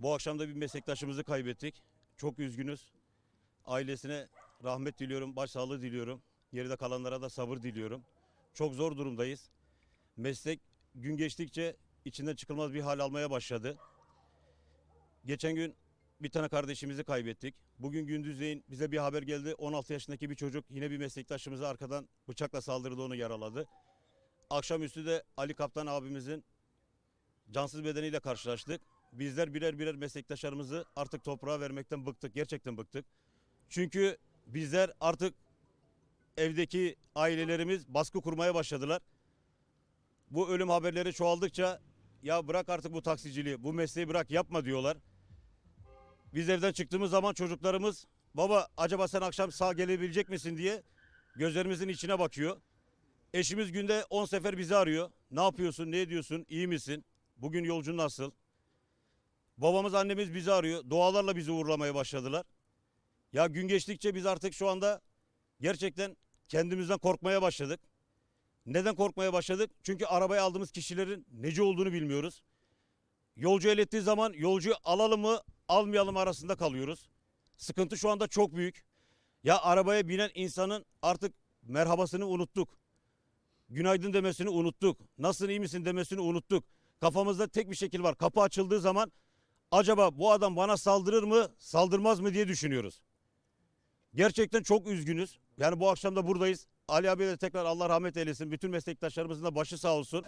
Bu akşam da bir meslektaşımızı kaybettik. Çok üzgünüz. Ailesine rahmet diliyorum, başsağlığı diliyorum. Geride kalanlara da sabır diliyorum. Çok zor durumdayız. Meslek gün geçtikçe içinden çıkılmaz bir hal almaya başladı. Geçen gün bir tane kardeşimizi kaybettik. Bugün gündüzleyin bize bir haber geldi. 16 yaşındaki bir çocuk yine bir meslektaşımızı arkadan bıçakla saldırdı onu yaraladı. Akşamüstü de Ali Kaptan abimizin cansız bedeniyle karşılaştık. Bizler birer birer meslektaşlarımızı artık toprağa vermekten bıktık. Gerçekten bıktık. Çünkü bizler artık evdeki ailelerimiz baskı kurmaya başladılar. Bu ölüm haberleri çoğaldıkça ya bırak artık bu taksiciliği, bu mesleği bırak yapma diyorlar. Biz evden çıktığımız zaman çocuklarımız baba acaba sen akşam sağ gelebilecek misin diye gözlerimizin içine bakıyor. Eşimiz günde 10 sefer bizi arıyor. Ne yapıyorsun, ne ediyorsun, iyi misin? Bugün yolcun nasıl? Babamız, annemiz bizi arıyor. Dualarla bizi uğurlamaya başladılar. Ya gün geçtikçe biz artık şu anda gerçekten kendimizden korkmaya başladık. Neden korkmaya başladık? Çünkü arabaya aldığımız kişilerin neci olduğunu bilmiyoruz. Yolcu el ettiği zaman yolcuyu alalım mı almayalım arasında kalıyoruz. Sıkıntı şu anda çok büyük. Ya arabaya binen insanın artık merhabasını unuttuk. Günaydın demesini unuttuk. Nasılsın iyi misin demesini unuttuk. Kafamızda tek bir şekil var. Kapı açıldığı zaman acaba bu adam bana saldırır mı saldırmaz mı diye düşünüyoruz. Gerçekten çok üzgünüz. Yani bu akşam da buradayız. Ali abiye de tekrar Allah rahmet eylesin. Bütün meslektaşlarımızın da başı sağ olsun.